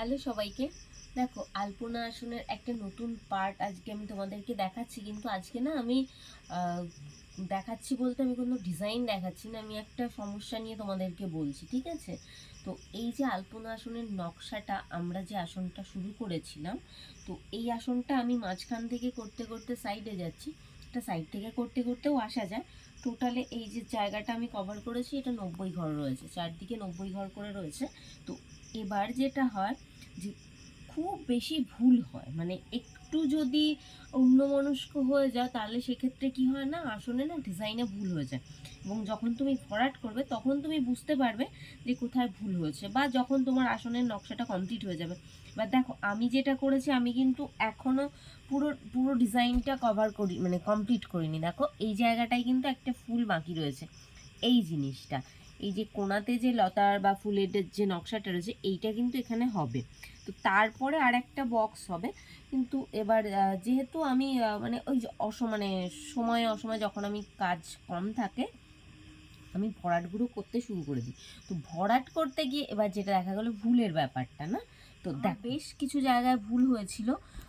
Hello সবাইকে। দেখো, আলপনা আসনের একটা নতুন পার্ট আজকে আমি তোমাদেরকে দেখাচ্ছি, কিন্তু আজকে না আমি দেখাচ্ছি বলতে আমি কোনো ডিজাইন দেখাচ্ছি না, আমি একটা সমস্যা নিয়ে তোমাদেরকে বলছি, ঠিক আছে? তো এই যে আলপনা আসনের নকশাটা, আমরা যে আসনটা শুরু করেছিলাম, তো এই আসনটা আমি মাঝখান থেকে করতে করতে সাইডে যাচ্ছি, এটা সাইড থেকে করতে করতেও আসা যায়। টোটালে এই যে জায়গাটা আমি কভার করেছি, এটা নব্বই ঘর রয়েছে, চারদিকে নব্বই ঘর করে রয়েছে। তো এবার যেটা হয় যে খুব বেশি ভুল হয়। মানে একটু যদি অন্যমনস্ক হয়ে যায় তাহলে সেক্ষেত্রে কি হয় না, আসলে না ডিজাইনে ভুল হয়ে যায়। এবং যখন তুমি ভরাট করবে, তখন তুমি বুঝতে পারবে যে কোথায় ভুল হয়েছে বা যখন তোমার আসনের নকশাটা কমপ্লিট হয়ে যাবে। বা দেখো, আমি যেটা করেছি, আমি কিন্তু এখনও পুরো পুরো ডিজাইনটা কভার করি মানে কমপ্লিট করিনি। দেখো, এই জায়গাটায় কিন্তু একটা ফুল বাকি রয়েছে। এই জিনিসটা এই যে কোনাতে যে লতার বা ফুলের যে নকশাটা রয়েছে এইটা কিন্তু এখানে হবে। তো তারপরে আর একটা বক্স হবে। কিন্তু এবার যেহেতু আমি মানে ওই যে অস মানে সময় অসময় যখন আমি কাজ কম থাকে আমি ভরাটগুলো করতে শুরু করে দিই। তো ভরাট করতে গিয়ে এবার যেটা দেখা গেলো ভুলের ব্যাপারটা না? তো দেখ বেশ কিছু জায়গায় ভুল হয়েছিল।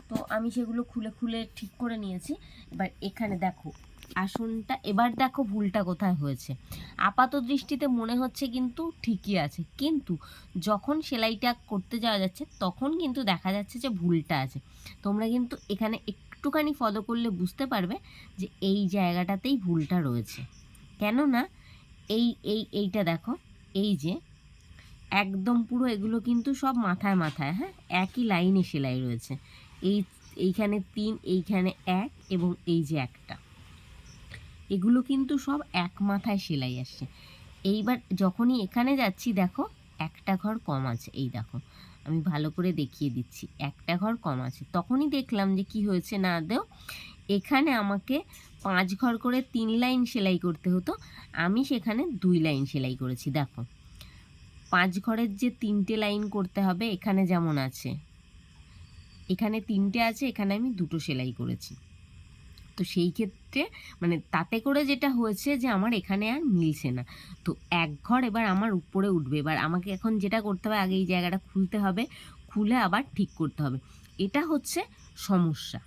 তো আমি সেগুলো খুলে খুলে ঠিক করে নিয়েছি। এবার এখানে দেখো আসনটা, এবার দেখো ভুলটা কোথায় হয়েছে। আপাত দৃষ্টিতে মনে হচ্ছে কিন্তু ঠিকই আছে। কিন্তু যখন সেলাইটা করতে যাওয়া যাচ্ছে, তখন কিন্তু দেখা যাচ্ছে যে ভুলটা আছে। তোমরা কিন্তু এখানে একটুখানি ফলো করলে বুঝতে পারবে যে এই জায়গাটাতেই ভুলটা রয়েছে। কেননা এই এই, এইটা দেখো, এই যে একদম পুরো এগুলো কিন্তু সব মাথায় মাথায় হ্যাঁ? একই লাইনে সেলাই রয়েছে। এই, এইখানে তিন, এইখানে এক এবং এই যে একটা। এগুলো কিন্তু সব এক মাথায় সেলাই আসছে। এইবার যখনই এখানে যাচ্ছি, দেখো একটা ঘর কম আছে, এই দেখো। আমি ভালো করে দেখিয়ে দিচ্ছি, একটা ঘর কম আছে। তখনই দেখলাম যে কি হয়েছে না দেও, এখানে আমাকে পাঁচ ঘর করে তিন লাইন সেলাই করতে হতো। আমি সেখানে দুই লাইন সেলাই করেছি, দেখো। পাঁচ ঘরের যে তিনটে লাইন করতে হবে, এখানে যেমন আছে। এখানে তিনটে আছে, এখানে আমি দুটো সেলাই করেছি। তো সেই ক্ষেত্রে মানে তাতে করে যেটা হয়েছে যে আমার এখানে আর মিলছে না। তো এক ঘর এবার আমার উপরে উঠবে। এবার আমাকে এখন যেটা করতে হবে, আগে এই জায়গাটা খুলতে হবে, খুলে আবার ঠিক করতে হবে। এটা হচ্ছে সমস্যা।